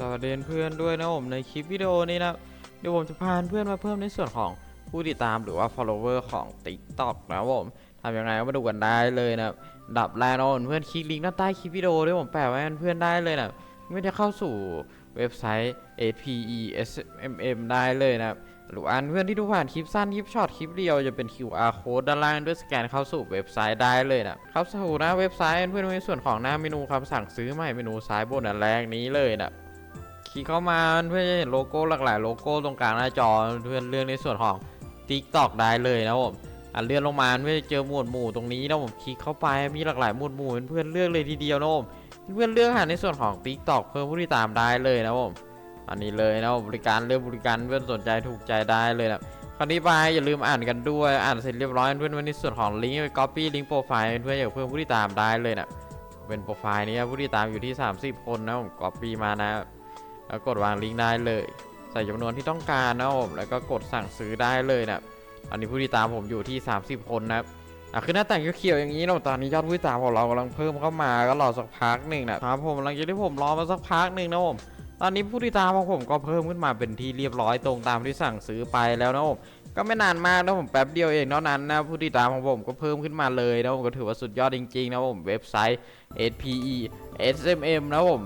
สวัสดีเพื่อนด้วยนะผมในคลิปวิดีโอนี้นะเดี๋ยวผมจะพาเพื่อนมาเพิ่มในส่วนของผู้ติดตามหรือว่า follower ของ TikTok นะผมทำยังไงก็มาดูกันได้เลยนะดับแรกนะเพื่อนคลิกลิงก์ด้านใต้คลิปวิดีโอด้วยผมแปะไว้ให้เพื่อนได้เลยนะไม่ได้เข้าสู่เว็บไซต์ APESMM ได้เลยนะหรืออันเพื่อนที่ดูผ่านคลิปสั้นคลิปช็อตคลิปเดียวจะเป็น QR code ด้านล่างด้วยสแกนเข้าสู่เว็บไซต์ได้เลยนะเข้าสู่หน้าเว็บไซต์เพื่อนในส่วนของหน้าเมนูคำสั่งซื้อใหม่เมนูซ้ายบนอันแรกนี้เลยนะ ลิกเข้ามาเพื่อจะเห็นโลโก้หลากหลายโลโก้ตรงกลางหน้าจอเพื่อนเลือกในส่วนของ TikTok ได้เลยนะผมอะเลื่อนลงมาเพื่อจะเจอหมวดหมู่ตรงนี้นะผมคลิกเข้าไปมีหลากหลายหมวดหมู่เพื่อนเลือกเลยทีเดียวนะผมเพื่อนเลือกหาในส่วนของ TikTok เพิ่มผู้ติดตามได้เลยนะผมอันนี้เลยนะบริการเลือกบริการเพื่อนสนใจถูกใจได้เลยนะคราวนี้ไปอย่าลืมอ่านกันด้วยอ่านเสร็จเรียบร้อยเพื่อนไว้ในส่วนของลิงก์ไป copy ลิงก์โปรไฟล์เพื่อนอยากเพิ่มผู้ติดตามได้เลยนะเป็นโปรไฟล์นี้ผู้ติดตามอยู่ที่ 30 คนนะผม copy มานะ แล้วกดวางลิงก์ได้เลย ใส่จำนวนที่ต้องการนะครับผมแล้วก็กดสั่งซื้อได้เลยนะอันนี้ผู้ติดตามผมอยู่ที่ 30 คนนะครับอะคือหน้าต่างเขียวๆอย่างนี้เนาะตอนนี้ยอดผู้ติดตามของเรากำลังเพิ่มเข้ามาก็รอสักพักหนึ่งนะครับผมหลังจากที่ผมรอมาสักพักหนึ่งนะผมตอนนี้ผู้ติดตามของผมก็เพิ่มขึ้นมาเป็นที่เรียบร้อยตรงตามที่สั่งซื้อไปแล้วนะผมก็ไม่นานมากนะผมแป๊บเดียวเองเท่านั้นนะผู้ติดตามของผมก็เพิ่มขึ้นมาเลยนะผมก็ถือว่าสุดยอดจริงๆนะผมเว็บไซต์ SPE SMM นะผม